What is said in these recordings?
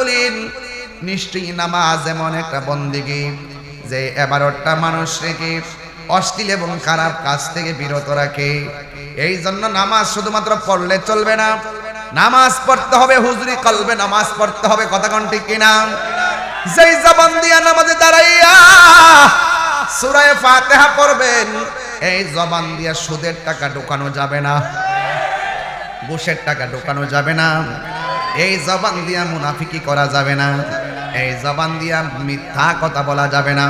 বলেন, নিশ্চয়ই নামাজ এমন একটা বন্দিগি যে এবারটা মানুষ রেখে অশ্লীল এবং খারাপ কাজ থেকে বিরত রাখে। এই জন্য নামাজ শুধুমাত্র পড়লে চলবে না। নামাজ পড়তে হবে হুজুরি কলবে, নামাজ পড়তে হবে কথা কোন ঠিক কিনা? যেই জবান দিয়া নামাজে দাঁড়াইয়া সূরায়ে ফাতিহা পড়বেন, এই জবান দিয়া সুদের টাকা ঢোকানো যাবে না, ঘুষের টাকা ঢোকানো যাবে না। এই জবান দিয়া মুনাফিকি করা যাবে না। এই জবান দিয়া মিথ্যা কথা বলা যাবে না।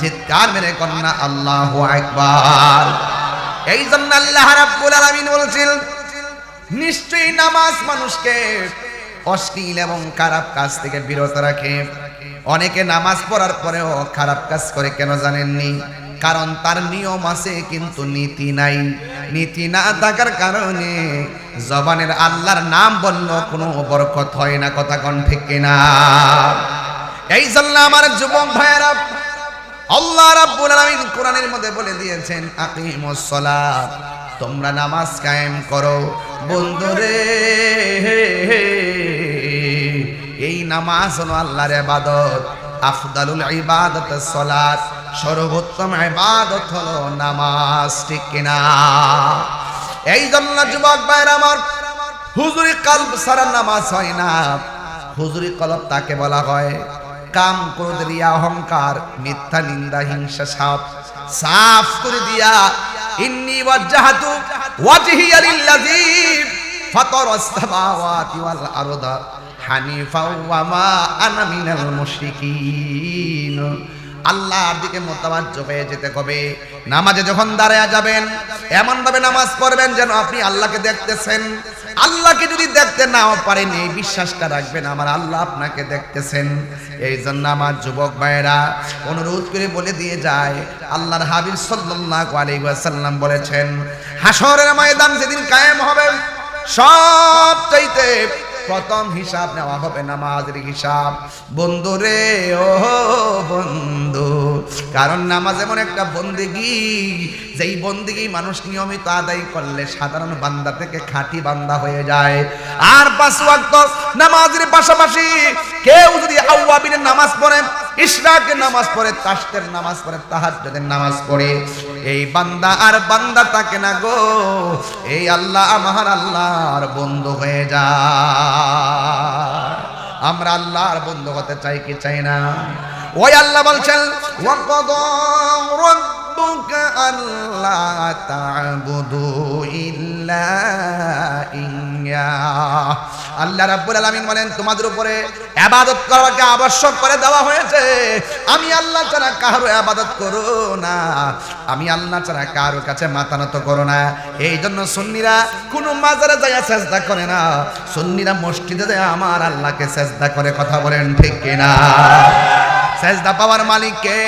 চিৎকার মেরে কন্যা আল্লাহ একবার এই জন্য আল্লাহ রাব্বুল আলামিন বলছেন, নিশ্চয়ই নামাজ মানুষকে অশ্লীল এবং খারাপ কাজ থেকে বিরত রাখে। অনেকে নামাজ পড়ার পরেও খারাপ কাজ করে, কেন জানেননি? কারণ তার নিয়ম আছে, কিন্তু নীতি নাই। নীতি না থাকার কারণে জবানের আল্লাহর নাম বলল, কোনো বরকত হয় না, কথা কন ঠিক কিনা? এই জন্য আমার যুবক ভাইয়েরা, আল্লাহ রাব্বুল আলামিন কোরআনের মধ্যে বলে দিয়েছেন, আকিমুস সালাত, তোমরা নামাজ কায়েম করো। বন্ধুরে এই নামাজ হলো আল্লাহর ইবাদত। আফদালুল ইবাদত সালাত, সর্বোত্তম ইবাদত হলো নামাজ, ঠিক কিনা? এই জন্য যুবক ভাইরা আমার, হুজুরি কলব সারা নামাজ হয় না। হুজুরি কলব তাকে বলা হয় কাম ক্রোধ রিয়া অহংকার, মিথ্যা নিন্দা, হিংসা, সাপ। সাফ করে দিয়া, ইন্নি ওয়াজ্জাহাতু ওয়াজহিয়া লিল্লাযী ফাতারাস সামাওয়াতি ওয়াল আরদা। হানিফা ওয়া মা আনা মিনাল মুশরিকিন। আল্লাহর দিকে মোতাবাজ্য হয়ে যেতে হবে। নামাজে যখন দাঁড়ায়া যাবেন এমন ভাবে নামাজ পড়বেন যেন আপনি আল্লাহকে দেখতেছেন। আল্লাহকে যদি দেখতে নাও পারেন, এই বিশ্বাসটা রাখবেন, আমার আল্লাহ আপনাকে দেখতেছেন। এই জন্য আমার যুবক ভাইয়েরা, অনুরোধ করে বলে দিয়ে যায়, আল্লাহর হাবিব সাল্লাল্লাহু আলাইহি ওয়াসাল্লাম বলেছেন হাসরের ময়দান যেদিন কায়েম হবে সব চাইতে প্রথম হিসাব নেওয়া হবে নামাজের হিসাব। বন্ধু রে ও বন্ধু, কারণ নামাজ এমন একটা বন্দিগি যেই বন্দিগি মানুষ নিয়মিত আদায় করলে সাধারণ বান্দা থেকে খাঁটি বান্দা হয়ে যায়। আর পাঁচ ওয়াক্ত নামাজের পাশাপাশি কেউ যদি আউয়াবিনের নামাজ পড়ে, ইশরাকের নামাজ পড়ে তাস্তের নামাজ পড়ে, তাহাজ্জুদের নামাজ পড়ে, এই বান্দা আর বান্দা থাকে না গো। এই আল্লাহ আমার আল্লাহর বন্ধু হয়ে যায়। আমরা আল্লাহর বন্ধু হতে চাই কি চাই না? ওই আল্লাহ বলছেন, ওয়াকাদা রাব্বুকা আল্লা তা'বুদু ইল্লা ইয়্যা আল্লাহ রাব্বুল আলামিন বলেন, তোমাদের উপরে ইবাদত করাকে আবশ্যক করে দেওয়া হয়েছে। আমি আল্লাহ ছাড়া কারও ইবাদত করো না। আমি আল্লাহ ছাড়া কারও কাছে মাথা নত করো না। এই জন্য সুন্নিরা কোনো মাজারে যায় সেজদা করে না। সুন্নিরা মসজিদে যায় আমার আল্লাহকে সেজদা করে কথা বলেন ঠিক কিনা? সেজদা পাওয়ার মালিক কে?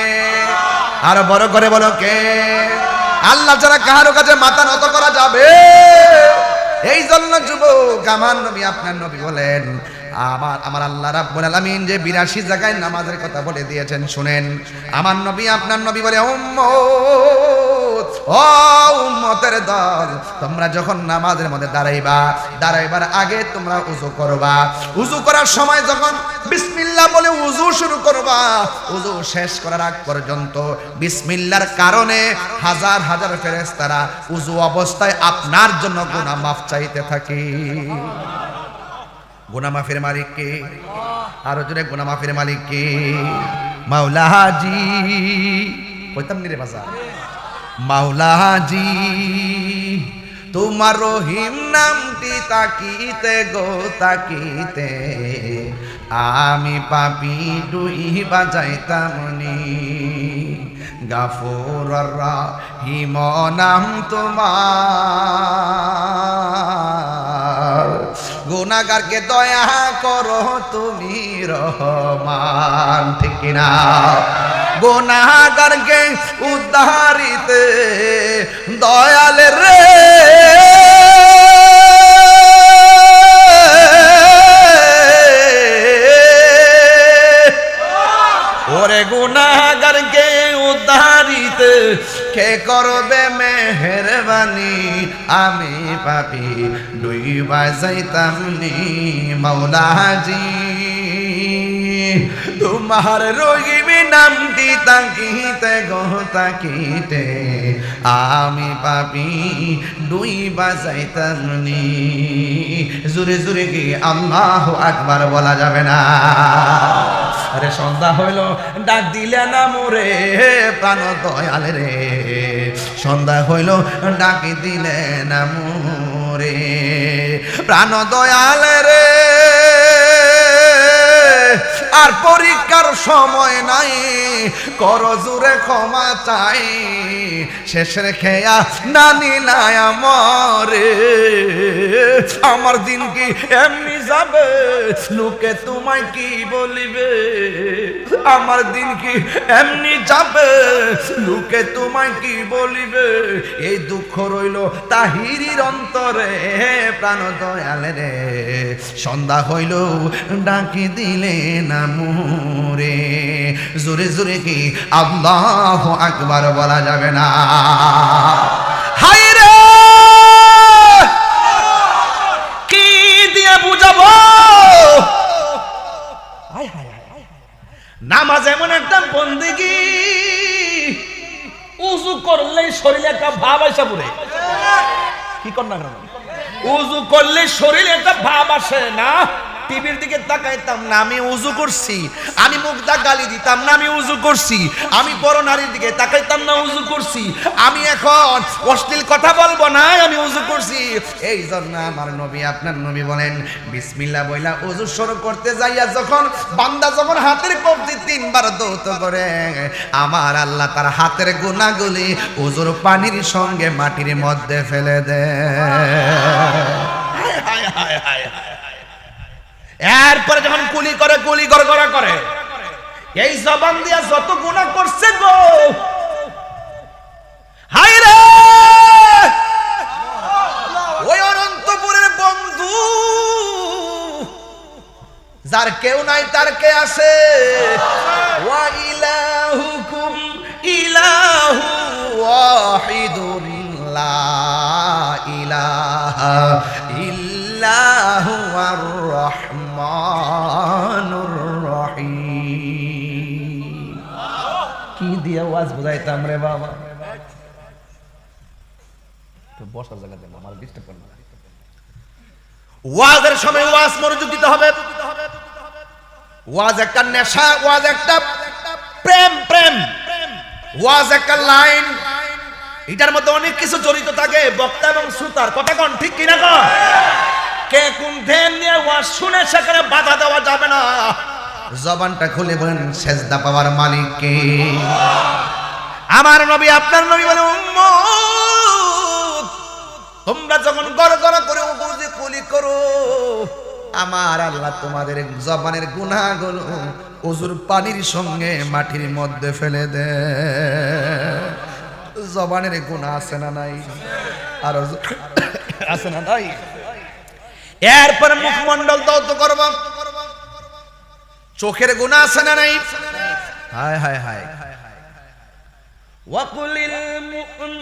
আরও বড় করে বলো কে? আল্লাহ ছাড়া কাহারো কাছে মাথা নত করা যাবে? এই জন্য যুবক, আমার নবী আপনার নবী বলেন, আমার আমার আল্লাহ রাব্বুল আলামিন যে 82 জায়গায় নামাজের কথা বলে দিয়েছেন, শুনেন। আমার নবী আপনার নবী বলে, উম্মত ও উম্মতের দল, তোমরা যখন নামাজের মধ্যে দাঁড়াইবা, দাঁড়াইবার আগে তোমরা উজু করবা। উজু করার সময় যখন বিসমিল্লাহ বলে উজু শুরু করবা, উজু শেষ করার আগ পর্যন্ত বিসমিল্লার কারণে হাজার হাজার ফেরেশতারা উজু অবস্থায় আপনার জন্য গুনাহ মাফ চাইতে থাকে। গুনাহ মাফের মালিক কে? আরও জোরে গুনাহ মাফের মালিক কে? মাওলা হাজি। কইতাম নি রে বাজা মাওলা হাজি তোমার রহিম নামটি তাকিতে গো, তাকিতে। আমি পাপি ডুই বাজাইতাম নি। গাফুর হিম নাম তোমার। গুনাগারকে দয়া করো তুমি রহমান ঠিক না গুনাগারকে উদ্ধারিতে দয়াল রে। ওরে গুনাগারকে উদ্ধারিতে কে করবে মেহরবানি? আমি পাপি, দুই বাজাইতাম নি মৌলাজি তোমার রোগিবি নামটি তাকিতে গো তাকিতে। আমি পাপি, দুই বাজাইতামনি জুরে জুরে কি আল্লাহ আকবার বলা যাবে না। আরে সন্ধ্যা হইল, ডাক দিলে না মোরে, প্রাণ দয়াল রে। সন্ধ্যা হইল, ডাকি দিলে না মোরে, প্রাণ দয়াল রে। আর পরীক্ষার সময় নাই। কর জুড়ে ক্ষমা চাই। শেষের খেয়া না নিলাই আমরে। আমার দিন কি এমনি যাবে? লোকে তোমায় কি বলিবে? আমার দিন কি এমনি যাবে? লোকে তোমায় কি বলিবে? এই দুঃখ রইল তাহিরির অন্তরে। প্রাণ দয়ালে রে, সন্ধ্যা হইল, ডাকি দিলে না মোরে জোরে জোরে কি আল্লাহ আকবার বলা যাবে না। হাই রে! কি দিয়ে বুঝাবো? নামাজ এমন একটা বন্দিগি। উজু করলেই শরীরে একটা ভাব আসে পড়ে। কি কর না উজু করলে শরীরে একটা ভাব আসে না। টিভির দিকে তাকাইতাম না, আমি উজু করছি। আমি মুখদা গালি দিতাম না, আমি উজু করছি। আমি বড় নারীর দিকে তাকাইতাম না, উজু করছি। আমি এখন অশ্লীল কথা বলব না, আমি উজু করছি। এই জন্য আমার নবী, আপনার নবী বলেন, বিসমিল্লাহ বইলা উজু শুরু করতে যাইয়া যখন বান্দা যখন হাতের কবজি তিনবার দৌত করে, আমার আল্লাহ তার হাতের গুণাগুলি উজুর পানির সঙ্গে মাটির মধ্যে ফেলে দেয়। এরপরে যখন কুলি করে, কুলি গড় গড়া করে, এই জবান দিয়া যত গুণা করছে গো। হাই অনন্তপুরের বন্ধু, যার কেউ নাই, তার কে আছে? ওয়া ইলাহুকুম, ইলাহু রহমানুর রহিম। কি দিয়ে ওয়াজ বুঝাইতাম রে বাবা? তো বসার জায়গা দেন, আমার ডিস্টার্ব করবে ওয়াজের সময় ওয়াজ মনোযোগ দিতে হবে। ওয়াজ একটা নেশা, ওয়াজ একটা প্রেম প্রেম। ওয়াজ একটা লাইন। এটার মধ্যে অনেক কিছু জড়িত থাকে, বক্তা এবং শ্রোতার। কথা কোন, ঠিক কিনা কন? কে কোন ধ্যান নিয়ে ওয়াজ শুনে সেখানে বাধা দেওয়া যাবে না। জবানটা খুলে বলেন সেজদা পাওয়ার মালিক কে? আমার নবী আপনার নবী বলে উম্মত তোমরা যখন গড় গড় করে উপরে কুলি করো আমার আল্লাহ তোমাদের জবানের গুনাহগুলো অজুর পানির সঙ্গে মাটির মধ্যে ফেলে দে। জবানের গুনাহ আছে না নাই? আর আছে না নাই? এরপরে মুখমন্ডল দৌত করব চোখের গুণা আছে না নাই হায় হায় হায় ওয়াকুলিল মুমিন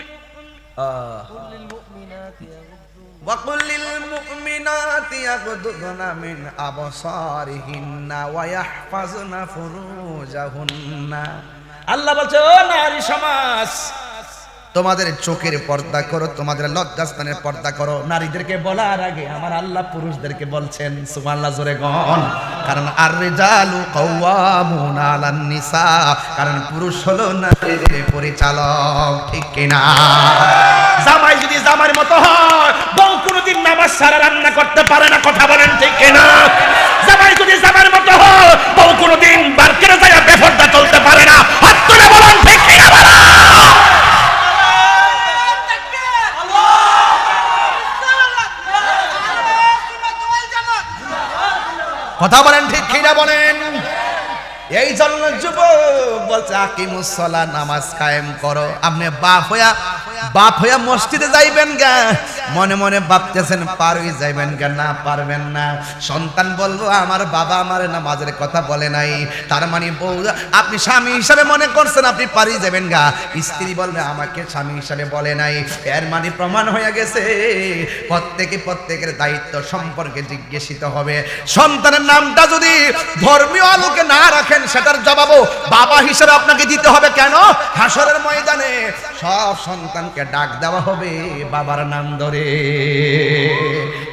وقل للمؤمنات يغضضن من أبصارهن ويحفظن فروجهن আল্লাহ বলছে ও নারী সমাজ তোমাদের চোখের পর্দা করো, তোমাদের লজ্জাস্থানের পর্দা করো। নারীদেরকে বলার আগে আমার আল্লাহ পুরুষদেরকে বলছেন, সুবহানাল্লাহ, জোরে গন কারণ আর রিজালু কাওয়ামুন আলান কারণ পুরুষ হলো নারীদের পরিচালক, ঠিক কিনা জামাই যদি জামার মতো হয়, বউ কোনোদিন নামাজ সারা রান্না করতে পারে না, কথা বলেন ঠিক কিনা জামাই যদি জামার মতো হয়, বউ কোনোদিন বারকেরে যায় বেফরদা চলতে পারে না। হাত তুলে বলেন ঠিক কিনা কথা বলেন ঠিক কিনা বলেন? এই জন্য যুব বলছে আকিমুসলা নামাজ কায়েম করো। আপনি বাপ হইয়া বাপ হইয়া মসজিদে যাইবেন গা। মনে মনে ভাবতেছেন, পারই যাইবেন কেন না, পারবেন না। সন্তান বলব আমার বাবা আমার নামাজের কথা বলে নাই। তার মানে বউ, আপনি স্বামী হিসাবে মনে করছেন, আপনি পারি যাবেন গা? স্ত্রী বলবে, আমাকে স্বামী হিসাবে বলে নাই। এর মানে প্রমাণ হয়ে গেছে। প্রত্যেকে প্রত্যেকের দায়িত্ব সম্পর্কে জিজ্ঞাসিত হবে। সন্তানের নামটা যদি ধর্মীয় আলোকে না রাখেন, সেটার জবাবও বাবা হিসেবে আপনাকে দিতে হবে কেন? হাসরের ময়দানে সব সন্তানকে ডাক দেওয়া হবে, বাবার নাম ধরে।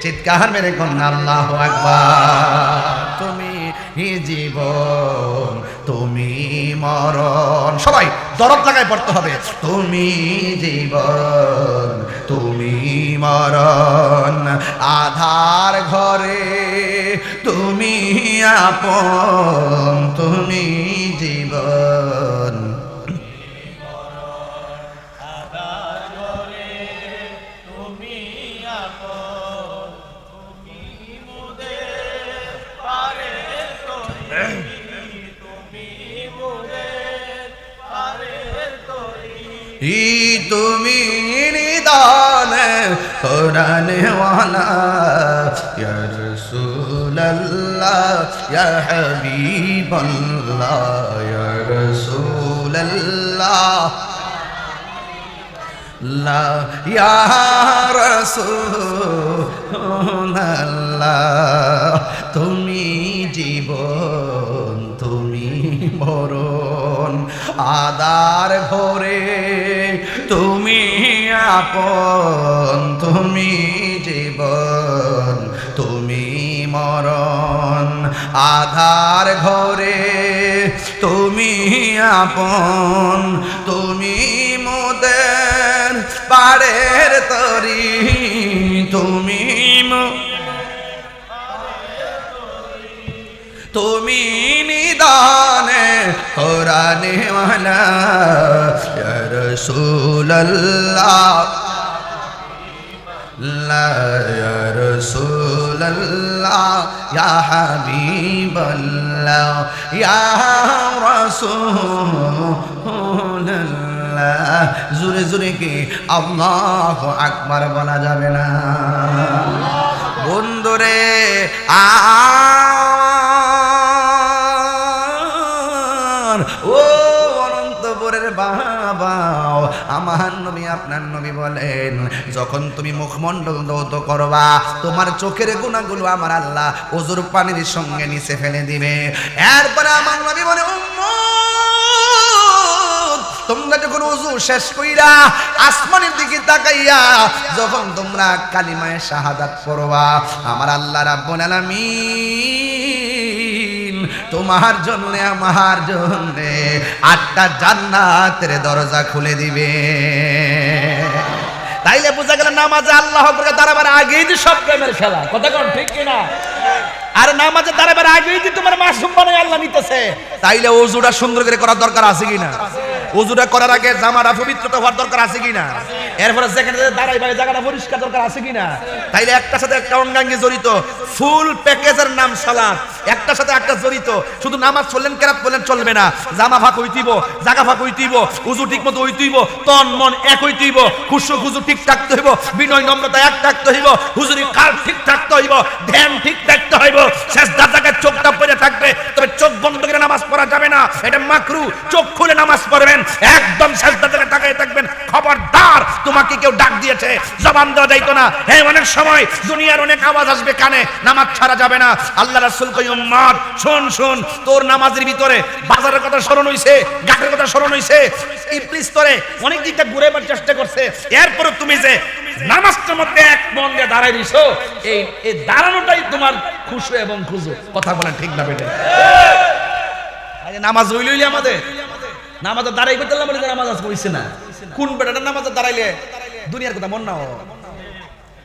চিৎকার মেরে কন্যা, আল্লাহ আকবার। তুমি জীবন, তুমি মরণ। সবাই দরদ লাগায় পড়তে হবে। তুমি জীবন, তুমি মরণ। আধার ঘরে তুমি আপন, তুমি জীবন। তুমি নিদান কোরআনে ওয়ালা, ইয়া রাসূলুল্লাহ, ইয়া হাবিবাল্লাহ, ইয়া রাসূলুল্লাহ। লা, ইয়া রাসূলুল্লাহ। তুমি জীবন, তুমি মরণ আদার ঘরে তুমি আপন, তুমি জীবন, তুমি মরণ। আধার ঘরে তুমি আপন, তুমি মোদের পাড়ের তরি। তুমি তুমি নিদানে কোরআনে ওয়ালা ইয়া রাসূলুল্লাহ। লা ইয়া রাসূলুল্লাহ, ইয়া হাবিবাল্লাহ, ইয়া রাসূলুল্লাহ। জোরে জোরে কি আল্লাহু আকবার বলা যাবে না? বন্ধুরে আর বলেন, যখন তুমি মুখমণ্ডল দৌত করবা, তোমার চোখের গুণাগুলো আমার আল্লাহ ওজুর পানির সঙ্গে নিচে ফেলে দিবে। এরপরে আমার নবী বলে তোমরা যখন উজু শেষ কইরা আসমানের দিকে তাকাইয়া যখন তোমরা কালিমায় শাহাদাত পড়বা, আমার আল্লাহ রাব্বুল আলামিন তোমার জন্য, আমার জন্য আটটা জান্নাতের দরজা খুলে দিবে। তাইলে বোঝা গেল নামাজে আল্লাহ দাঁড়াবার আগেই যে সব প্রেমের খেলা। কথা কোন ঠিক কিনা আর নামাজে দাঁড়াবার আগেই যে তোমার মাসুম আল্লাহ নিতেছে। তাইলে ওজুটা সুন্দর করে করার দরকার আছে কিনা ওজুটা করার আগে জামাটা পবিত্রতা হওয়ার দরকার আছে কিনা এরপরে যেখানে দাঁড়াইবা, এই জায়গাটা পরিষ্কার দরকার আছে কিনা তাইলে একটার সাথে একটা অঙ্গাঙ্গি জড়িত, ফুল প্যাকেজের নাম সালাত একটার সাথে একটা জড়িত। শুধু নামাজ চললেন কেরাত বললেন চলবে না। জামা ফাঁক হইতিব জাগা ফাঁক হইতিব উজু ঠিক মতো হইতিব তন মন এক হইতিব খুশু খুশু ঠিক থাকতে হইব, বিনয় নম্রতা এক থাকতে হইব হুজুরি কাল ঠিক থাকতে হইব, ধ্যান ঠিক থাকতে হইব, শেষ জায়গায় চোখটা পড়ে থাকবে, তবে চোখ বন্ধ করে নামাজ পড়া যাবে না। এটা মাকরু, চোখ খুলে নামাজ পড়বেন, একদম শেষ জায়গায় তাকায় থাকবেন, খবরদার, তোমাকে কেউ ডাক দিয়েছে, জবান দেওয়া যাইতো না। হ্যাঁ অনেক সময় দুনিয়ার অনেক আওয়াজ আসবে কানে, নামাজ ছাড়া যাবে না। আল্লাহ রাসূল কই উম্মত শোন শোন, তোর নামাজের ভিতরে বাজারের কথা স্মরণ হইছে কথা স্মরণ হইছে ইবলিস তোরে অনেক দিকটা চেষ্টা করছে। তুমি যে মধ্যে এক মন দিয়ে দিছো এই এই দাঁড়ানোটাই তোমার খুশু এবং কথা বলেন ঠিক না বেটে। নামাজ হইল আমাদের। নামাজে দাঁড়াই বলে নামাজ আজ না। কোন বেটাটা নামাজে দাঁড়াইলে? দুনিয়ার কথা মন না।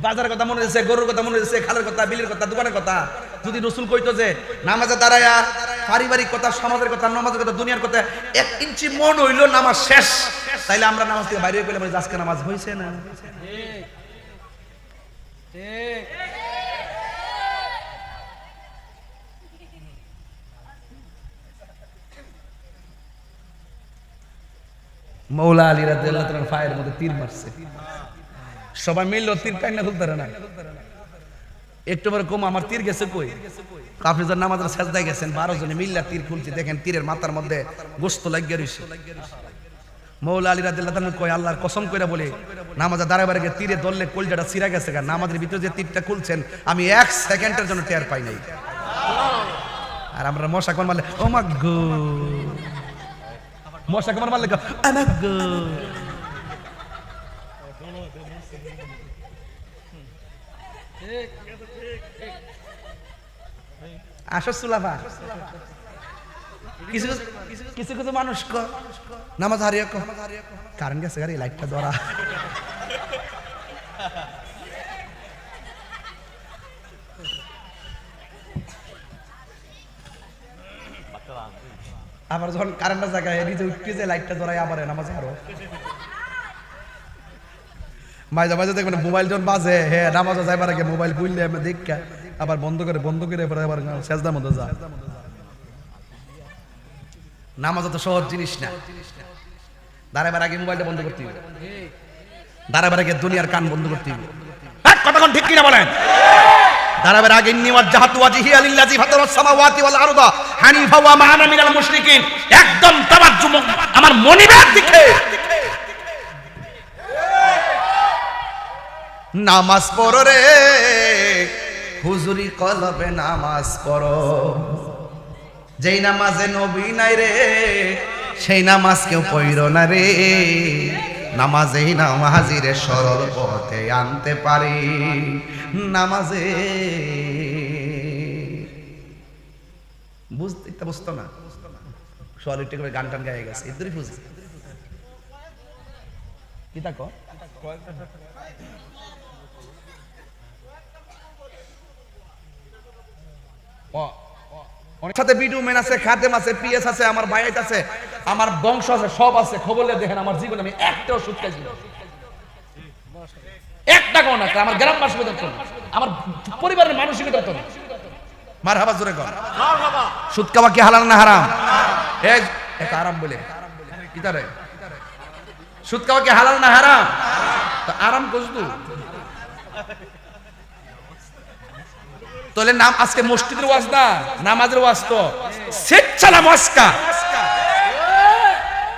বাজারের কথা মনে হচ্ছে গরুর কথা মনে হচ্ছে খালের কথা, বিলের কথা, দোকানের কথা। যদি রসুল কইতো যে নামাজে দাঁড়ায়া পারিবারিক কথা, সমাজের কথা, নামাজের কথা, দুনিয়ার কথা, এক ইঞ্চি মন হইল নামাজ শেষ। তাইলে আমরা নামাজ থেকে বাইরে গেলে আজকে নামাজ হয়েছে না। মৌলা আলী রাদিয়াল্লাহু তাআলার পায়ের মধ্যে তীর মারছে। সবাই মিললো, তীর টাইনা খুলতে না। একটু পরে কম আমার তীর গেছে কই? কাফিজার নামাজের সেজদায় গেছেন, বারো জনে মিল্লা তীর খুলছে, দেখেন তীরের মাথার মধ্যে গোস্ত লাগিয়ে রয়েছে মৌলা আলী রাদিল্লাহ কয়, আল্লাহর কসম কইরা বলে, নামাজে দাঁড়ায় বারে তীরে ধরলে কলজাটা সিরা গেছে গা, নামাজের ভিতরে যে তীরটা খুলছেন, আমি এক সেকেন্ডের জন্য টের পাই নাই। আর আমরা মশা কোন মারলে গো। মশা কোন মারলে গো। নামাজ আবার যখন কারেন্টের জায়গায় নিজে উঠতে যে লাইটটা ধরাই আবার নামাজ হারো। মাঝে মাঝে দেখবেন মোবাইল যখন বাজে হ্যাঁ নামাজও যাইবার আগে মোবাইল খুললে আমি দেখা। আবার বন্ধ করে বন্ধ করে এবার আবার সেজদার মধ্যে যা। নামাজ তো সহজ জিনিস না। দাঁড়াবার আগে মোবাইলটা বন্ধ করতে হবে। দাঁড়াবার আগে দুনিয়ার কান বন্ধ করতে হবে। এক কথাক্ষণ ঠিক কিনা বলেন? দাঁড়াবার আগে নিওয়াজ জাহাতু ওয়াজিহি আলিল্লাজি ফাতারাস সামাওয়াতি ওয়াল আরদা হানিফা ওয়া মা আনা মিনাল মুশরিকিন। একদম তাওয়াজ্জু আমার মনিবের দিকে। নামাজ পড়ো রে। হুজুরি কলবে নামাজ পড়ো। যেই নামাজে নবী নাই রে, সেই নামাজ কেউ পড়ো না রে। নামাজেই নামাজিরে সরল পথে আনতে পারি। নামাজে বুঝতে বুঝতো না। সরল একটু করে গান টান গায়ে গেছে। এদুরি বুঝি। কি তা কর অনেক সাথে বিডু মেন আছে খাদেম আছে পিএস আছে আমার বাইত আছে আমার বংশ আছে সব আছে। খবর দেখেন আমার জীবনে আমি একটাও সুদ খাইছি। একটা কোনো না আমার গ্রামবাসী ধরতো না আমার পরিবারের মানুষকে ধরতো না। মার হাবা জোরে কর। সুদ খাওয়া কি হালাল না হারাম? এই এক আরাম বলে। কি তারে? সুদ খাওয়া কি হালাল না হারাম? তো আরাম কইছ তাহলে নাম আজকে মসজিদের ওয়াজ না, নামাজের ওয়াজ তো। স্বেচ্ছালা মস্কা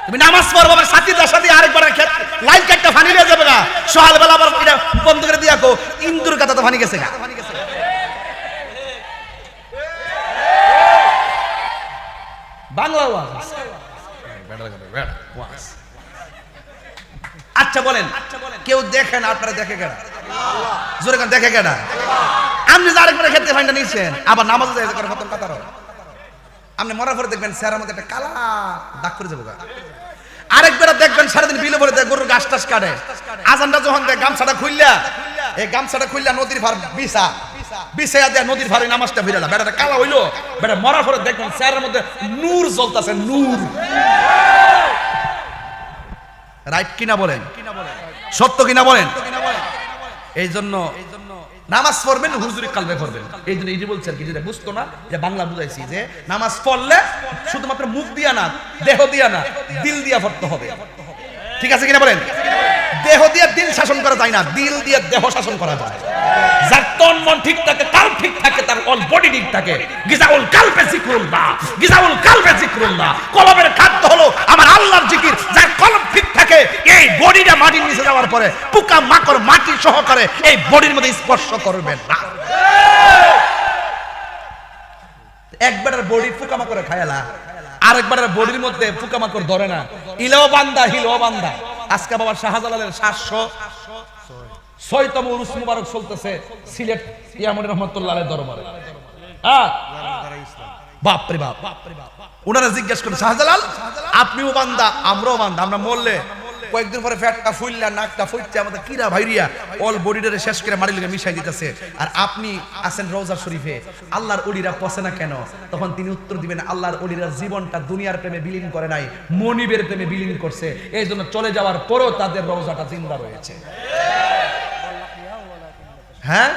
তুমি নামাজ পড়ব আরেকবার লাইন কাটটা ফানি নিয়ে যাবে না। আবার এটা বন্ধ করে ইন্দুর কথা তো ফানি গেছে ওয়াজ। আচ্ছা বলেন, কেউ দেখেন আপনারা দেখে কেনা? জোরে দেখে কেনা? আপনি যে আরেকবার ক্ষেত্রে ফাইনটা নিচ্ছেন আবার করে খতম কাতার আপনি মরার পরে দেখবেন স্যারের মধ্যে একটা কালা দাগ করে যাব আরেকবার দেখবেন সারাদিন বিলে দেয় গরুর গাছ টাছ কাটে। আজানটা যখন দেয়, গামছাটা খুললা এই গামছাটা খুললা নদীর ভার নদীর ভারে নামাজটা কালা হইল। বেটা মরার পরে দেখবেন স্যারের মধ্যে নূর জ্বলতাছে, নূর। রাইট কিনা বলেন? সত্য কিনা বলেন? এই জন্য নামাজ পড়বেন হুজুরি কালবে পড়বেন। এই জন্য এই যে বলছেন কি যেটা বুঝতো না, যে বাংলা বুঝাইছি যে নামাজ পড়লে শুধুমাত্র মুখ দিয়া না, দেহ দিয়া না, দিল দিয়া পড়তে হবে। ঠিক আছে কিনা বলেন? দেহ দিয়ে দিল শাসন করা যায় না, দিল দিয়ে দেহ শাসন করা যায়। যার তন মন ঠিক থাকে তার ঠিক থাকে, তার অল বডি ঠিক থাকে। গিজাউল কালবে জিক্রুল্লাহ, গিজাউল কালবে জিক্রুল্লাহ। কলবের খাদ্য হলো আমার আল্লাহর জিকির, যার কলব ঠিক থাকে, এই বডিটা মাটির নিচে যাওয়ার পরে পোকা মাকড় মাটি সহকারে এই বডির মধ্যে স্পর্শ করবে না। একবারের বডি পোকামাকড়ে খায়ালা আরেকবারের বডির মধ্যে পোকামাকড় ধরে না। ইলেও বান্দা, হিলেও বান্দা। আজকে বাবা শাহজালালের সাতশো। ছয়তম উরুস মুবারক চলতেছে সিলেট ইয়ামনি রহমতুল্লাহ দরবারে। বাপরে বাপ বাপরে বাপ। ওনারা জিজ্ঞেস করেন, শাহজালাল, আপনিও বান্দা, আমরাও বান্দা, আমরা মরলে কয়েকদিন পরে ফ্যাটটা ফুললা, নাকটা ফুলছে আমাদের কিরা ভাইরিয়া অল বডিটারে শেষ করে মাটির লেগে মিশাই দিতেছে। আর আপনি আছেন রোজা শরীফে, আল্লাহর অলিরা পচে না কেন? তখন তিনি উত্তর দিবেন, আল্লাহর অলিরা জীবনটা দুনিয়ার প্রেমে বিলীন করে নাই, মনিবের প্রেমে বিলীন করছে। এই জন্য চলে যাওয়ার পরও তাদের রোজাটা জিন্দা রয়েছে। হ্যাঁ?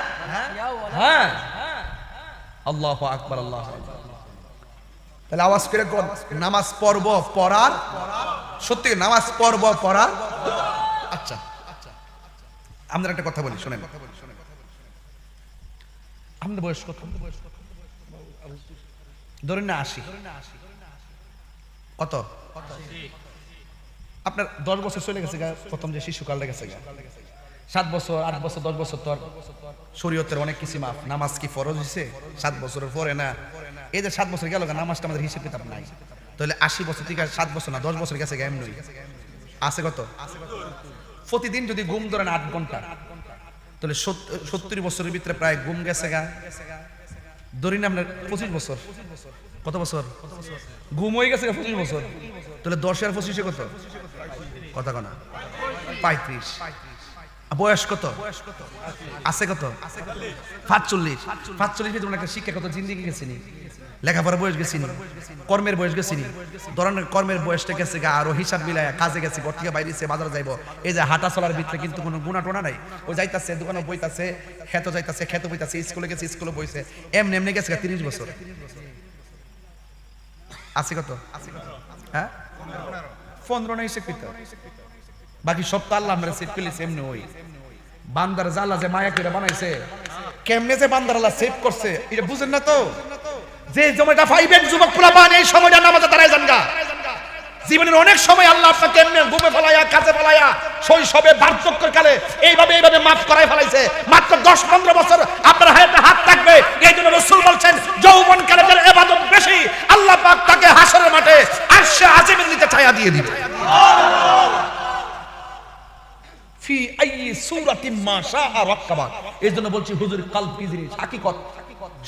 হ্যাঁ? আল্লাহ আকবার, আল্লাহ। তাহলে আওয়াজ করে নামাজ পড়ব, পড়ার সত্যি নামাজ পড়ব পড়া আচ্ছা আমাদের একটা কথা বলি, শোনেন। আমাদের বয়স কত? ধরেন না আশি। কত? আপনার দশ বছর চলে গেছে প্রথম যে শিশুকালটা গেছে। সাত বছর, আট বছর, দশ বছর তোর শরীয়তের অনেক কিছু মাপ নামাজ কি ফরজ হয়েছে সাত বছরের পরে না। এই যে সাত বছর গেল নামাজটা আমাদের হিসেব কিতাব নাই। তাহলে আশি বছর থেকে সাত বছর না, দশ বছর গেছে এমনি আছে কত? প্রতিদিন যদি ঘুম ধরেন আট ঘণ্টা, তাহলে সত্তর বছরের ভিতরে প্রায় ঘুম গেছে গা। ধরি না আপনার পঁচিশ বছর। কত বছর? ঘুম হয়ে গেছে পঁচিশ বছর। তাহলে দশ আর পঁচিশে কত? কথা কনা। পঁয়ত্রিশ। বয়স কত? আছে কত? পাঁচচল্লিশ পাঁচচল্লিশ তোমরা একটা শিক্ষা কত? জিন্দিগি গেছিনি লেখাপড়ার বয়স গেছিনি কর্মের বয়স গেছিনি ধরনের কর্মের বয়সটা গেছে গা, আরও হিসাব মিলায় কাজে গেছে, ঘর থেকে বাইরেছে বাজারে যাইব। এই যে হাঁটা চলার ভিতরে কিন্তু কোনো গুণা টোনা নাই। ও যাইতাছে, দোকানে বইতাছে, খেত যাইতাছে, খেত বইতাছে, স্কুলে গেছে, স্কুলে বইছে। এমনি এমনি গেছে তিরিশ বছর। আছে কত? হ্যাঁ? পনেরো নাই কিতাব বাকি সব তো আল্লাহ আমরা সেভ করলেছি এমনি ওই। বান্দার জালা যে মায়া করে বানাইছে, কেমনে যে বান্দার আল্লাহ সেভ করছে, এটা বুঝেন না তো? যে সময়টা পাইবেন যুবক পোলাপান এই সময়টা নামাজে দাঁড়ায় যান গা জীবনের অনেক সময় আল্লাহ আপনাকে এমনি ঘুমে ফেলাইয়া কাজে ফেলাইয়া শৈশবে বার্ধক্যের কালে এইভাবে এইভাবে মাফ করাই ফেলাইছে। মাত্র দশ পনেরো বছর আপনার হাতে হাত থাকবে। এই জন্য রসুল বলছেন, যৌবন কালে যার এবাদত বেশি, আল্লাহ পাক তাকে হাসরের মাঠে আরশে আজিমের নিচে ছায়া দিয়ে দিবে। ফি আইয়ি সূরাতিন মা শাআ রাক্কাবা এই জন্য বলছি, হুজুর, কাল জিনিস? হাকিকত।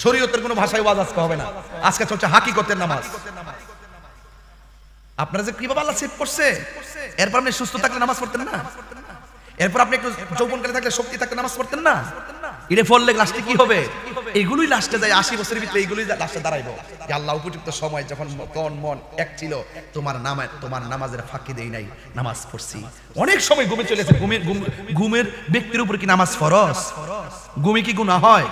শরীয়তের কোনো ভাষায় ওয়াজ আজকে হবে না। আজকে চলছে হাকিকতের নামাজ। আপনারা যে কীভাবে আল্লাহ সেভ করছে, এরপর আপনি সুস্থ থাকলে নামাজ পড়তেন না? এরপর আপনি একটু যৌবনকালে থাকলে শক্তি থাকলে নামাজ পড়তেন না? এটা ফললে লাস্টে কি হবে? এগুলোই লাস্টে যায়, আশি বছরের ভিতরে এগুলোই লাস্টে দাঁড়াইবো। আল্লাহ উপযুক্ত সময় যখন তন মন এক ছিল, তোমার নামে তোমার নামাজের ফাঁকি দেই নাই, নামাজ পড়ছি। অনেক সময় ঘুমে চলেছে ঘুমের ঘুমের ব্যক্তির উপর কি নামাজ ফরজ? ঘুমে কি গুনাহ হয়?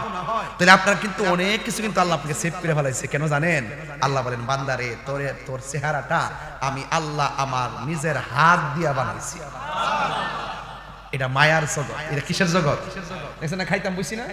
তাহলে আপনার কিন্তু অনেক কিছু কিন্তু আল্লাহ আপনাকে সেভ করে ফেলাইছে। কেন জানেন? আল্লাহ বলেন বান্দারে তোরে তোর চেহারাটা আমি আল্লাহ আমার নিজের হাত দিয়া বানাইছি। এটা মায়ার জগৎ এটা কিসের জগৎ না খাইতাম বুঝছি না?